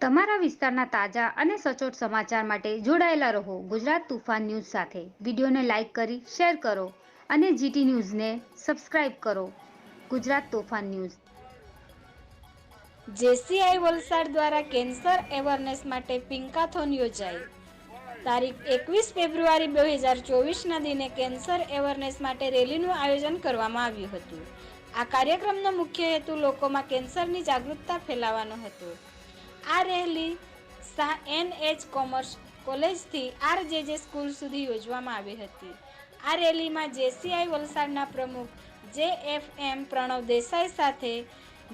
તમારા વિસ્તારના તાજા અને સચોટ સમાચાર માટે જોડાયેલા રહો ગુજરાત તુફાન ન્યૂઝ સાથે. વિડીયોને લાઇક કરી, શેર કરો અને જીટી ન્યૂઝને સબસ્ક્રાઇબ કરો. ગુજરાત તોફાન ન્યૂઝ. જેસીઆઈ વલસાડ દ્વારા કેન્સર એવરનેસ માટે પિંકાથોન યોજાઈ. તારીખ એકવીસ ફેબ્રુઆરી બે હજાર ચોવીસના દિને કેન્સર એવરનેસ માટે રેલીનું આયોજન કરવામાં આવ્યું હતું. આ કાર્યક્રમનો મુખ્ય હેતુ લોકોમાં કેન્સરની જાગૃતતા ફેલાવવાનો હતો. આ રેલી એન એચ કોમર્સ કોલેજથી આર જે જે સ્કૂલ સુધી યોજવામાં આવી હતી. આ રેલીમાં જેસીઆઈ વલસાડના પ્રમુખ જે એફ એમ પ્રણવ દેસાઈ સાથે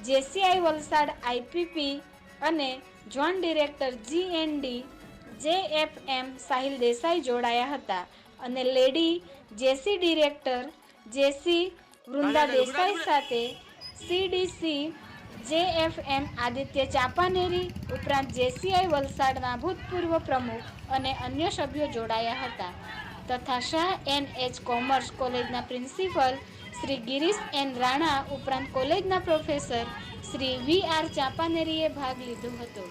જેસીઆઈ વલસાડ આઈપીપી અને zone director G N D J F M Sahil Desai જોડાયા હતા અને lady JC director JC Vrinda Desai સાથે સીડીસી જે એફ એમ આદિત્ય ચાપાનેરી ઉપરાંત જેસીઆઈ વલસાડના ભૂતપૂર્વ પ્રમુખ અને અન્ય સભ્યો જોડાયા હતા. તથા શાહ એન એચ કોમર્સ કોલેજના પ્રિન્સિપલ શ્રી ગિરીશ એન રાણા ઉપરાંત કોલેજના પ્રોફેસર શ્રી વી આર ચાપાનેરીએ ભાગ લીધો હતો.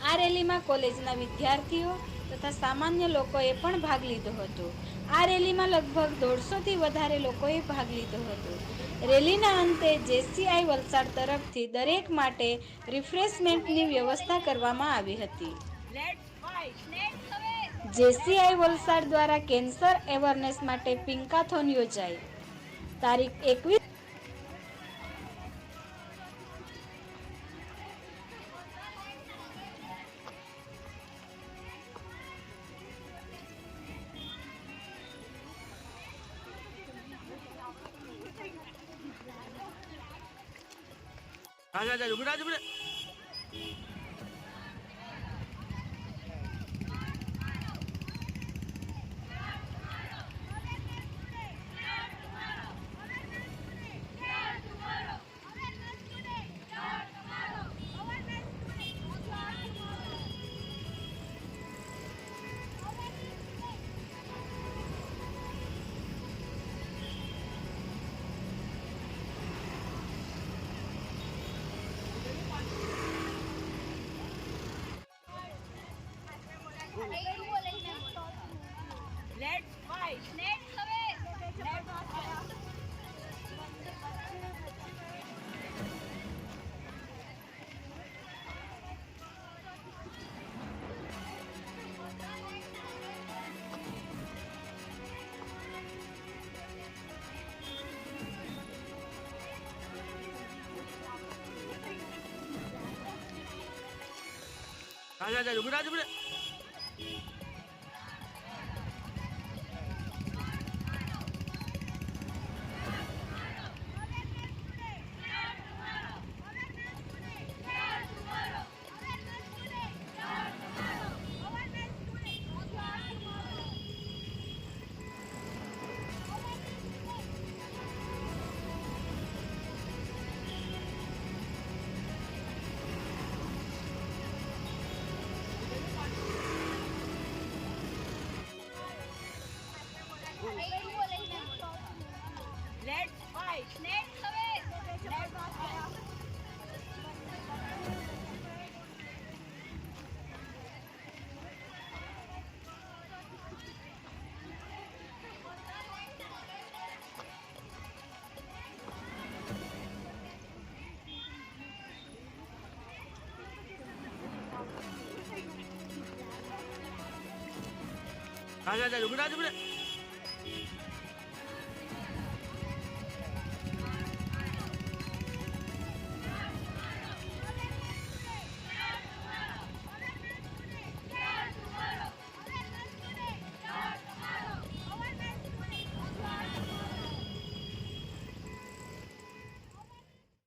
આ રેલીમાં કોલેજના વિદ્યાર્થીઓ તથા સામાન્ય લોકોએ પણ ભાગ લીધો હતો. આ રેલીમાં લગભગ દોઢસોથી વધારે લોકોએ ભાગ લીધો હતો. રેલીના અંતે જેસીઆઈ વલસાડ તરફથી દરેક માટે રિફ્રેશમેન્ટની વ્યવસ્થા કરવામાં આવી હતી. જેસીઆઈ વલસાડ દ્વારા કેન્સર એવરનેસ માટે પિંકાથોન યોજાઈ. તારીખ એકવીસ હા જા જા ઊભી રાજ Let's fight. Let's away. Let's fight. Ayo, ayo, ayo, ayo, ayo, ઊભી Let's fight. Next હવે. Let's fight. હા જા જા ઊભી રાજ ઊભી